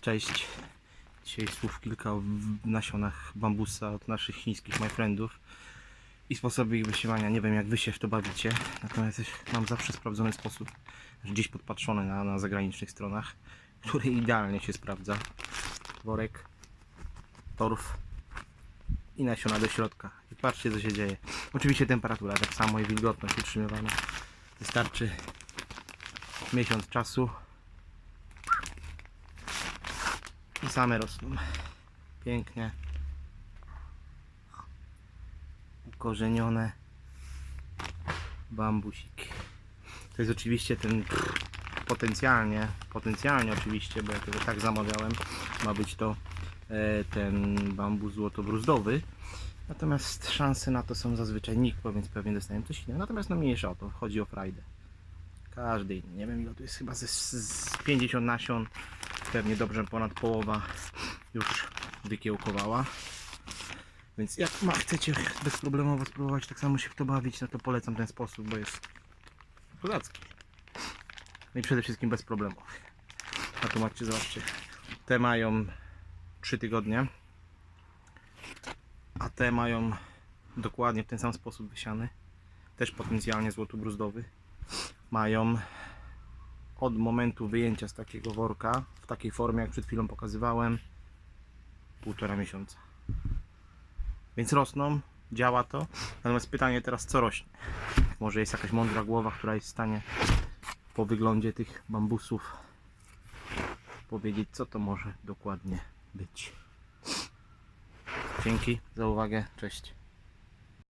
Cześć. Dzisiaj słów kilka o nasionach bambusa od naszych chińskich my friendów i sposobie ich wysiewania. Nie wiem jak wy się w to bawicie, natomiast mam zawsze sprawdzony sposób, gdzieś podpatrzony na, na zagranicznych stronach, który idealnie się sprawdza. Worek, torf i nasiona do środka. I patrzcie co się dzieje. Oczywiście temperatura tak samo i wilgotność utrzymywana. Wystarczy miesiąc czasu i same rosną. Pięknie. Ukorzenione bambusiki. To jest oczywiście ten potencjalnie, potencjalnie oczywiście, bo ja tego tak zamawiałem, ma być to e, ten bambus złotobruzdowy. Natomiast szanse na to są zazwyczaj nikłe, więc pewnie dostaniemy coś innego. Natomiast no mniejsza o to, chodzi o frajdę. Każdy inny. Nie wiem ile to jest chyba ze, z 50 nasion. Pewnie dobrze ponad połowa już wykiełkowała. Więc jak ma, chcecie bezproblemowo spróbować tak samo się w to bawić, no to polecam ten sposób, bo jest kozacki. No i przede wszystkim bezproblemowy. A tu macie, zobaczcie, te mają 3 tygodnie, a te mają dokładnie w ten sam sposób wysiany. Też potencjalnie złotobruzdowy. Mają od momentu wyjęcia z takiego worka w takiej formie, jak przed chwilą pokazywałem, półtora miesiąca. Więc rosną, działa to. Natomiast pytanie teraz, co rośnie? Może jest jakaś mądra głowa, która jest w stanie po wyglądzie tych bambusów powiedzieć, co to może dokładnie być. Dzięki za uwagę, cześć.